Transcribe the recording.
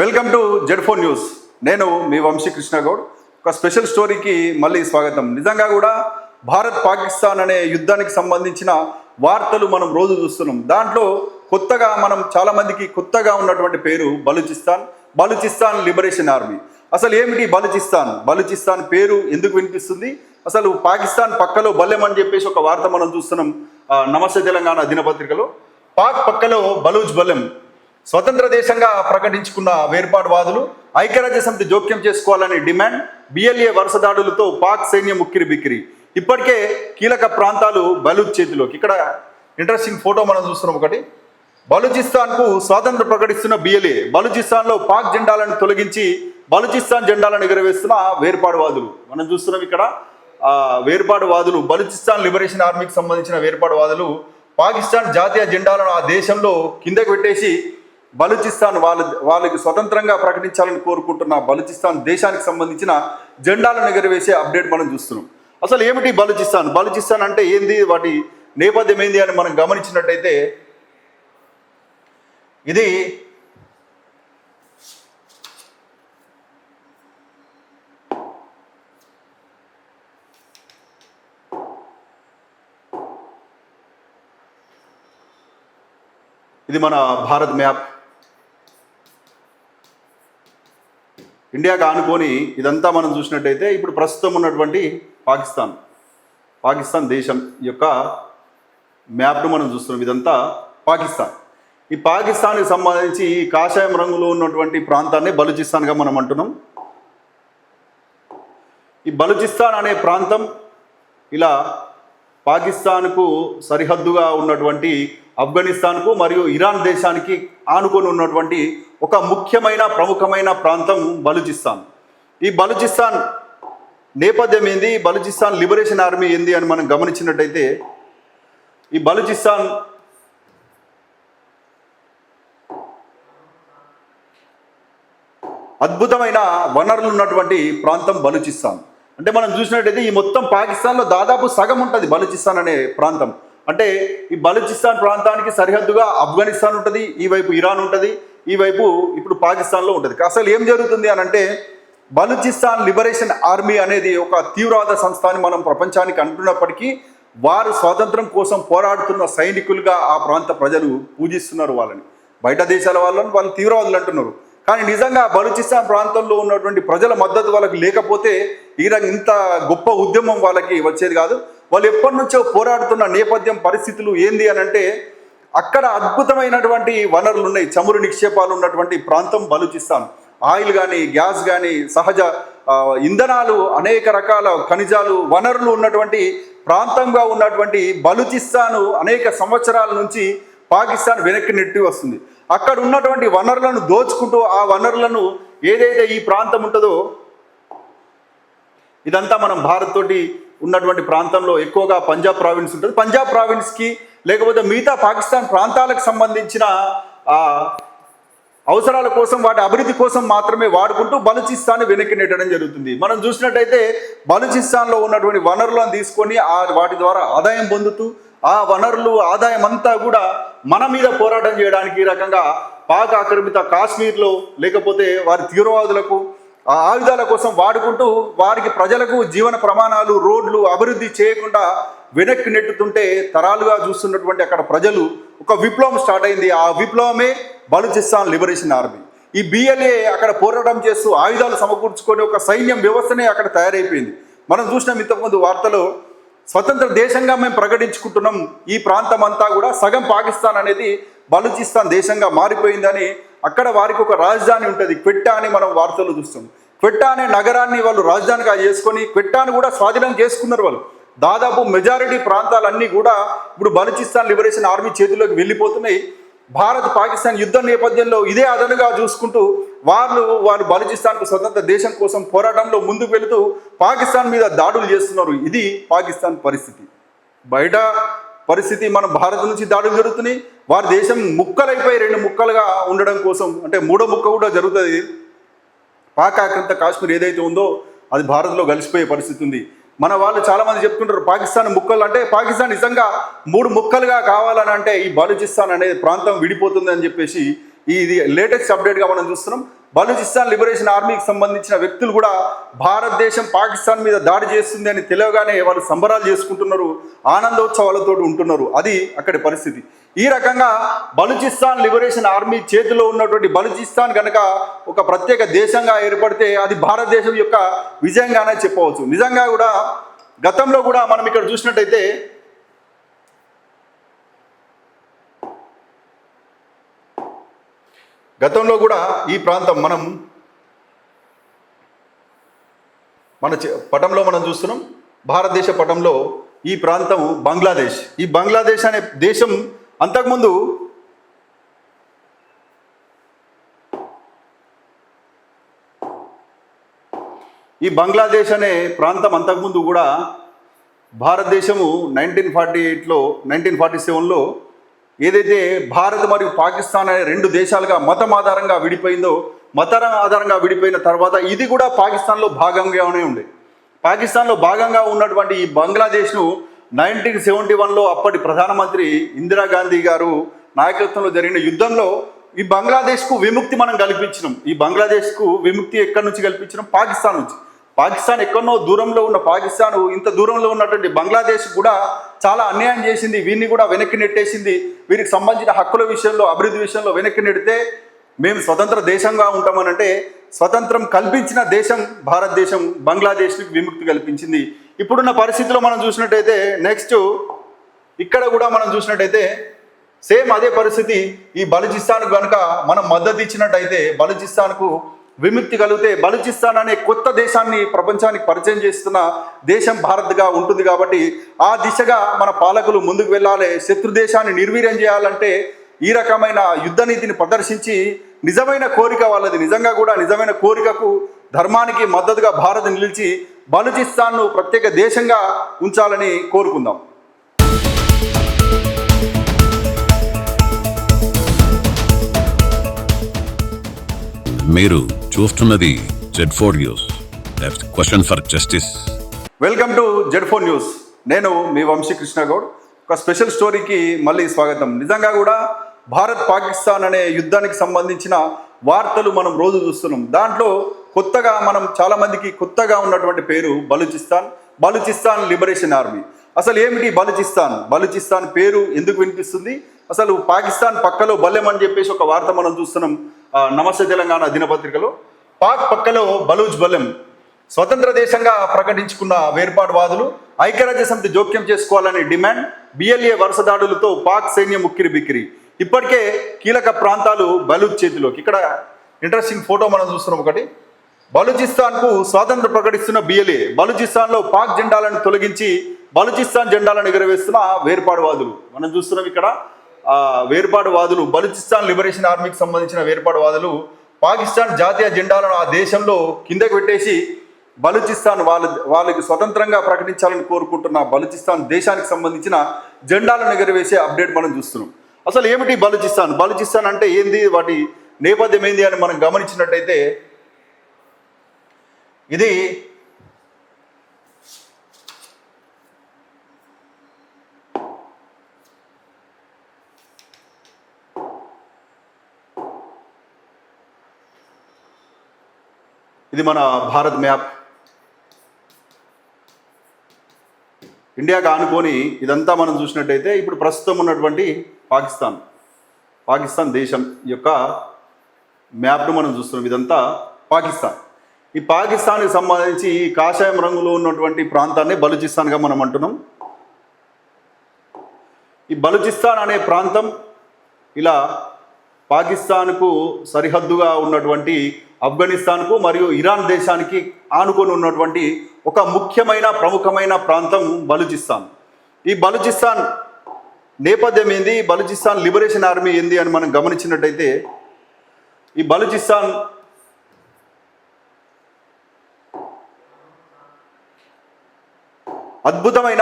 Welcome to Z four news నేను మీ వంశీ కృష్ణ గౌడ్ ఒక స్పెషల్ స్టోరీకి మళ్ళీ స్వాగతం. నిజంగా కూడా భారత్ పాకిస్తాన్ అనే యుద్ధానికి సంబంధించిన వార్తలు మనం రోజు చూస్తున్నాం. దాంట్లో కొత్తగా మనం చాలా మందికి కొత్తగా ఉన్నటువంటి పేరు బలూచిస్తాన్. బలూచిస్తాన్ లిబరేషన్ ఆర్మీ అసలు ఏమిటి బలూచిస్తాన్? బలూచిస్తాన్ పేరు ఎందుకు వినిపిస్తుంది? అసలు పాకిస్తాన్ పక్కలో బల్లెం అని చెప్పేసి ఒక వార్త మనం చూస్తున్నాం. నమస్తే తెలంగాణ దినపత్రికలో. పాక్ పక్కలో బలూచ్ బల్లెం స్వతంత్ర దేశంగా ప్రకటించుకున్న వేర్పాటువాదులు ఐక్యరాజ్య సమితి జోక్యం చేసుకోవాలని డిమాండ్ బిఎల్ఏ వరుస దాడులతో పాక్ సైన్యం ఉక్కిరి బిక్కిరి. ఇప్పటికే కీలక ప్రాంతాలు బలూచ్ చేతిలోకి. ఇక్కడ ఇంట్రెస్టింగ్ ఫోటో మనం చూస్తున్నాం ఒకటి. బలూచిస్తాన్కు స్వాతంత్రం ప్రకటిస్తున్న బిఎల్ఏ బలూచిస్తాన్లో పాక్ జెండాలను తొలగించి బలూచిస్తాన్ జెండాలను ఎగురవేస్తున్న వేర్పాటువాదులు. మనం చూస్తున్నాం ఇక్కడ ఆ, వేర్పాటువాదులు బలూచిస్తాన్ లిబరేషన్ ఆర్మీకి సంబంధించిన వేర్పాటువాదులు పాకిస్తాన్ జాతీయ జెండాలను ఆ దేశంలో కిందకు పెట్టేసి బలూచిస్తాన్ వాళ్ళ వాళ్ళకి స్వతంత్రంగా ప్రకటించాలని కోరుకుంటున్న బలూచిస్తాన్ దేశానికి సంబంధించిన జెండాలను ఎగరవేసే అప్డేట్ మనం చూస్తున్నాం. అసలు ఏమిటి బలూచిస్తాన్? బలూచిస్తాన్ అంటే ఏంది? వాటి నేపథ్యం ఏంది అని మనం గమనించినట్టయితే ఇది ఇది మన భారత్ మ్యాప్. ఇండియాకి ఆనుకొని ఇదంతా మనం చూసినట్టయితే ఇప్పుడు ప్రస్తుతం ఉన్నటువంటి పాకిస్తాన్ పాకిస్తాన్ దేశం యొక్క మ్యాప్ను మనం చూస్తున్నాం. ఇదంతా పాకిస్తాన్. ఈ పాకిస్తాన్కి సంబంధించి ఈ కాషాయం రంగులో ఉన్నటువంటి ప్రాంతాన్ని బలూచిస్తాన్గా మనం అంటున్నాం. ఈ బలూచిస్తాన్ అనే ప్రాంతం ఇలా పాకిస్తాన్కు సరిహద్దుగా ఉన్నటువంటి ఆఫ్ఘనిస్తాన్కు మరియు ఇరాన్ దేశానికి ఆనుకొని ఉన్నటువంటి ఒక ముఖ్యమైన ప్రముఖమైన ప్రాంతం బలూచిస్తాన్. ఈ బలూచిస్తాన్ నేపథ్యం ఏంది? బలూచిస్తాన్ లిబరేషన్ ఆర్మీ ఏంది అని మనం గమనించినట్టయితే ఈ బలూచిస్తాన్ అద్భుతమైన వనరులు ఉన్నటువంటి ప్రాంతం బలూచిస్తాన్. అంటే మనం చూసినట్టయితే ఈ మొత్తం పాకిస్తాన్లో దాదాపు సగం ఉంటుంది బలూచిస్తాన్ అనే ప్రాంతం. అంటే ఈ బలూచిస్తాన్ ప్రాంతానికి సరిహద్దుగా ఆఫ్ఘనిస్తాన్ ఉంటుంది ఈ వైపు ఇరాన్ ఉంటుంది ఈ వైపు ఇప్పుడు పాకిస్తాన్లో ఉంటుంది. అసలు ఏం జరుగుతుంది అని అంటే బలూచిస్తాన్ లిబరేషన్ ఆర్మీ అనేది ఒక తీవ్రవాద సంస్థ అని మనం ప్రపంచానికి అంటున్నప్పటికీ వారు స్వాతంత్రం కోసం పోరాడుతున్న సైనికులుగా ఆ ప్రాంత ప్రజలు పూజిస్తున్నారు వాళ్ళని. బయట దేశాల వాళ్ళని వాళ్ళు తీవ్రవాదులు అంటున్నారు. కానీ నిజంగా బలూచిస్తాన్ ప్రాంతంలో ఉన్నటువంటి ప్రజల మద్దతు వాళ్ళకి లేకపోతే ఈ రంగ ఇంత గొప్ప ఉద్యమం వాళ్ళకి వచ్చేది కాదు. వాళ్ళు ఎప్పటి నుంచో పోరాడుతున్న నేపథ్యం పరిస్థితులు ఏంది అని అంటే అక్కడ అద్భుతమైనటువంటి వనరులు ఉన్నాయి. చమురు నిక్షేపాలు ఉన్నటువంటి ప్రాంతం బలూచిస్తాన్. ఆయిల్ కానీ గ్యాస్ కానీ సహజ ఇంధనాలు అనేక రకాల ఖనిజాలు వనరులు ఉన్నటువంటి ప్రాంతంగా ఉన్నటువంటి బలూచిస్తాను అనేక సంవత్సరాల నుంచి పాకిస్తాన్ వెనక్కి నెట్టి వస్తుంది. అక్కడ ఉన్నటువంటి వనరులను దోచుకుంటూ ఆ వనరులను ఏదైతే ఈ ప్రాంతం ఉంటుందో ఇదంతా మనం భారత్ తోటి ఉన్నటువంటి ప్రాంతంలో ఎక్కువగా పంజాబ్ ప్రావిన్స్ ఉంటుంది. పంజాబ్ ప్రావిన్స్కి లేకపోతే మిగతా పాకిస్తాన్ ప్రాంతాలకు సంబంధించిన ఆ, అవసరాల కోసం వాటి అభివృద్ధి కోసం మాత్రమే వాడుకుంటూ బలూచిస్తాన్ వెనక్కి నెట్టడం జరుగుతుంది. మనం చూసినట్టయితే బలుచిస్తాన్లో ఉన్నటువంటి వనరులను తీసుకొని ఆ వాటి ద్వారా ఆదాయం పొందుతూ ఆ వనరులు ఆదాయం అంతా కూడా మన మీద పోరాటం చేయడానికి ఈ రకంగా పాక్ ఆక్రమిత కాశ్మీర్లో లేకపోతే వారి తీవ్రవాదులకు ఆ ఆయుధాల కోసం వాడుకుంటూ వారికి ప్రజలకు జీవన ప్రమాణాలు రోడ్లు అభివృద్ధి చేయకుండా వెనక్కి నెట్టుతుంటే తరాలుగా చూస్తున్నటువంటి అక్కడ ప్రజలు ఒక విప్లవం స్టార్ట్ అయింది. ఆ విప్లవమే బలూచిస్తాన్ లిబరేషన్ ఆర్మీ. ఈ బిఎల్ఏ అక్కడ పోరాటం చేస్తూ ఆయుధాలు సమకూర్చుకొని ఒక సైన్యం వ్యవస్థనే అక్కడ తయారైపోయింది. మనం చూసినాం ఇంతకుముందు వార్తలో స్వతంత్ర దేశంగా మేము ప్రకటించుకుంటున్నాం. ఈ ప్రాంతం అంతా కూడా సగం పాకిస్తాన్ అనేది బలూచిస్తాన్ దేశంగా మారిపోయిందని అక్కడ వారికి ఒక రాజధాని ఉంటుంది. క్వెట్టా అని మనం వార్తలు చూస్తాం. క్వెట్టా అనే నగరాన్ని వాళ్ళు రాజధానిగా చేసుకొని క్వెట్టాను కూడా స్వాధీనం చేసుకున్నారు వాళ్ళు. దాదాపు మెజారిటీ ప్రాంతాలన్నీ కూడా ఇప్పుడు బలూచిస్తాన్ లిబరేషన్ ఆర్మీ చేతిలోకి వెళ్ళిపోతున్నాయి. భారత్ పాకిస్తాన్ యుద్ధ నేపథ్యంలో ఇదే అదనుగా చూసుకుంటూ వాళ్ళు వారు బలూచిస్తాన్కు స్వతంత్ర దేశం కోసం పోరాటంలో ముందుకు వెళుతూ పాకిస్తాన్ మీద దాడులు చేస్తున్నారు. ఇది పాకిస్తాన్ పరిస్థితి. బయట పరిస్థితి మన భారత్ నుంచి దాడులు జరుగుతున్నాయి. వారి దేశం ముక్కలైపోయి రెండు ముక్కలుగా ఉండడం కోసం అంటే మూడో ముక్క కూడా జరుగుతుంది. పాక్ కాశ్మీర్ ఏదైతే ఉందో అది భారత్లో కలిసిపోయే పరిస్థితి ఉంది. మన వాళ్ళు చాలామంది చెప్తుంటారు పాకిస్తాన్ ముక్కలు అంటే పాకిస్తాన్ నిజంగా మూడు ముక్కలుగా కావాలని అంటే ఈ బలూచిస్తాన్ అనే ప్రాంతం విడిపోతుంది అని చెప్పేసి ఇది లేటెస్ట్ అప్డేట్గా మనం చూస్తున్నాం. బలూచిస్తాన్ లిబరేషన్ ఆర్మీకి సంబంధించిన వ్యక్తులు కూడా భారతదేశం పాకిస్తాన్ మీద దాడి చేస్తుంది అని తెలియగానే వాళ్ళు సంబరాలు చేసుకుంటున్నారు ఆనందోత్సవాలతో ఉంటున్నారు. అది అక్కడి పరిస్థితి. ఈ రకంగా బలూచిస్తాన్ లిబరేషన్ ఆర్మీ చేతిలో ఉన్నటువంటి బలూచిస్తాన్ కనుక ఒక ప్రత్యేక దేశంగా ఏర్పడితే అది భారతదేశం యొక్క విజయంగానే చెప్పవచ్చు. నిజంగా కూడా గతంలో కూడా మనం ఇక్కడ చూసినట్టయితే గతంలో కూడా ఈ ప్రాంతం మనం మన పటంలో మనం చూస్తున్నాం. భారతదేశ పటంలో ఈ ప్రాంతం బంగ్లాదేశ్. ఈ బంగ్లాదేశ్ అనే దేశం అంతకుముందు ఈ బంగ్లాదేశ్ అనే ప్రాంతం అంతకుముందు కూడా భారతదేశము నైన్టీన్ ఫార్టీ ఎయిట్లో నైన్టీన్ ఫార్టీ సెవెన్లో ఏదైతే భారత్ మరియు పాకిస్తాన్ అనే రెండు దేశాలుగా మతం ఆధారంగా విడిపోయిందో మతం ఆధారంగా విడిపోయిన తర్వాత ఇది కూడా పాకిస్తాన్లో భాగంగానే ఉండే పాకిస్తాన్లో భాగంగా ఉన్నటువంటి ఈ బంగ్లాదేశ్ను నైన్టీన్ సెవెంటీ వన్లో అప్పటి ప్రధానమంత్రి ఇందిరాగాంధీ గారు నాయకత్వంలో జరిగిన యుద్ధంలో ఈ బంగ్లాదేశ్కు విముక్తి మనం కల్పించినాం. ఈ బంగ్లాదేశ్కు విముక్తి ఎక్కడి నుంచి కల్పించినాం? పాకిస్తాన్ నుంచి. పాకిస్తాన్ ఎక్కడో దూరంలో ఉన్న పాకిస్తాన్ ఇంత దూరంలో ఉన్నటువంటి బంగ్లాదేశ్ కూడా చాలా అన్యాయం చేసింది. వీరిని కూడా వెనక్కి నెట్టేసింది. వీరికి సంబంధించిన హక్కుల విషయంలో అభివృద్ధి విషయంలో వెనక్కి నెడితే మేము స్వతంత్ర దేశంగా ఉంటామనంటే స్వతంత్రం కల్పించిన దేశం భారతదేశం బంగ్లాదేశ్కి విముక్తి కల్పించింది. ఇప్పుడున్న పరిస్థితిలో మనం చూసినట్టయితే నెక్స్ట్ ఇక్కడ కూడా మనం చూసినట్టయితే సేమ్ అదే పరిస్థితి ఈ బలూచిస్తాన్ కనుక మనం మద్దతు ఇచ్చినట్టయితే బలూచిస్తాన్కు విముక్తి కలిగితే బలూచిస్తాన్ అనే కొత్త దేశాన్ని ప్రపంచానికి పరిచయం చేస్తున్న దేశం భారత్గా ఉంటుంది కాబట్టి ఆ దిశగా మన పాలకులు ముందుకు వెళ్ళాలి శత్రు దేశాన్ని నిర్వీర్యం చేయాలంటే ఈ రకమైన యుద్ధ నీతిని ప్రదర్శించి నిజమైన కోరిక వాళ్ళది. నిజంగా కూడా నిజమైన కోరికకు ధర్మానికి మద్దతుగా భారత్ నిలిచి బలూచిస్తాన్ను ప్రత్యేక దేశంగా ఉంచాలని కోరుకుందాం. మీరు చూస్తున్నది Z four news question for justice welcome to Z four news నేను మీ వంశీ కృష్ణ గౌడ్ ఒక స్పెషల్ స్టోరీకి మళ్ళీ స్వాగతం. నిజంగా కూడా భారత్ పాకిస్తాన్ అనే యుద్ధానికి సంబంధించిన వార్తలు మనం రోజు చూస్తున్నాం. దాంట్లో కొత్తగా మనం చాలా మందికి కొత్తగా ఉన్నటువంటి పేరు బలూచిస్తాన్. బలూచిస్తాన్ లిబరేషన్ ఆర్మీ అసలు ఏమిటి బలూచిస్తాన్? బలూచిస్తాన్ పేరు ఎందుకు వినిపిస్తుంది? అసలు పాకిస్తాన్ పక్కలో బల్లెం అని చెప్పేసి ఒక వార్త మనం చూస్తున్నాం. నమస్తే తెలంగాణ దినపత్రికలో. పాక్ పక్కలో బలూజ్ బలం. స్వతంత్ర దేశంగా ప్రకటించుకున్న వేర్పాటువాదులు ఐక్యరాజ్య సమితి జోక్యం చేసుకోవాలని డిమాండ్ బిఎల్ఏ వరుస దాడులతో పాక్ సైన్యం ఉక్కిరి బిక్కిరి. ఇప్పటికే కీలక ప్రాంతాలు బలూచ్ చేతిలోకి. ఇక్కడ ఇంట్రెస్టింగ్ ఫోటో మనం చూస్తున్నాం ఒకటి. బలూచిస్తాన్కు స్వాతంత్రం ప్రకటిస్తున్న బిఎల్ఏ బలూచిస్తాన్లో పాక్ జెండాలను తొలగించి బలూచిస్తాన్ జెండాలను ఎగురవేస్తున్న వేర్పాటువాదులు. మనం చూస్తున్నాం ఇక్కడ వేర్పాటువాదులు బలూచిస్తాన్ లిబరేషన్ ఆర్మీకి సంబంధించిన వేర్పాటువాదులు పాకిస్తాన్ జాతీయ జెండాలను ఆ దేశంలో కిందకు పెట్టేసి బలూచిస్తాన్ వాళ్ళ వాళ్ళకి స్వతంత్రంగా ప్రకటించాలని కోరుకుంటున్న బలూచిస్తాన్ దేశానికి సంబంధించిన జెండాలను ఎగరవేసే అప్డేట్ మనం చూస్తున్నాం. అసలు ఏమిటి బలూచిస్తాన్? బలూచిస్తాన్ అంటే ఏంది? వాటి నేపథ్యం ఏంది అని మనం గమనించినట్టయితే ఇది ఇది మన భారత్ మ్యాప్. ఇండియాకి ఆనుకొని ఇదంతా మనం చూసినట్టయితే ఇప్పుడు ప్రస్తుతం ఉన్నటువంటి పాకిస్తాన్. పాకిస్తాన్ దేశం యొక్క మ్యాప్ను మనం చూస్తున్నాం. ఇదంతా పాకిస్తాన్. ఈ పాకిస్తాన్కి సంబంధించి ఈ కాషాయం రంగులో ఉన్నటువంటి ప్రాంతాన్ని బలూచిస్తాన్గా మనం అంటున్నాం. ఈ బలూచిస్తాన్ అనే ప్రాంతం ఇలా పాకిస్తాన్కు సరిహద్దుగా ఉన్నటువంటి ఆఫ్ఘనిస్తాన్కు మరియు ఇరాన్ దేశానికి ఆనుకొని ఉన్నటువంటి ఒక ముఖ్యమైన ప్రముఖమైన ప్రాంతం బలూచిస్తాన్. ఈ బలూచిస్తాన్ నేపథ్యం ఏంది? బలూచిస్తాన్ లిబరేషన్ ఆర్మీ ఏంది అని మనం గమనించినట్టయితే ఈ బలూచిస్తాన్ అద్భుతమైన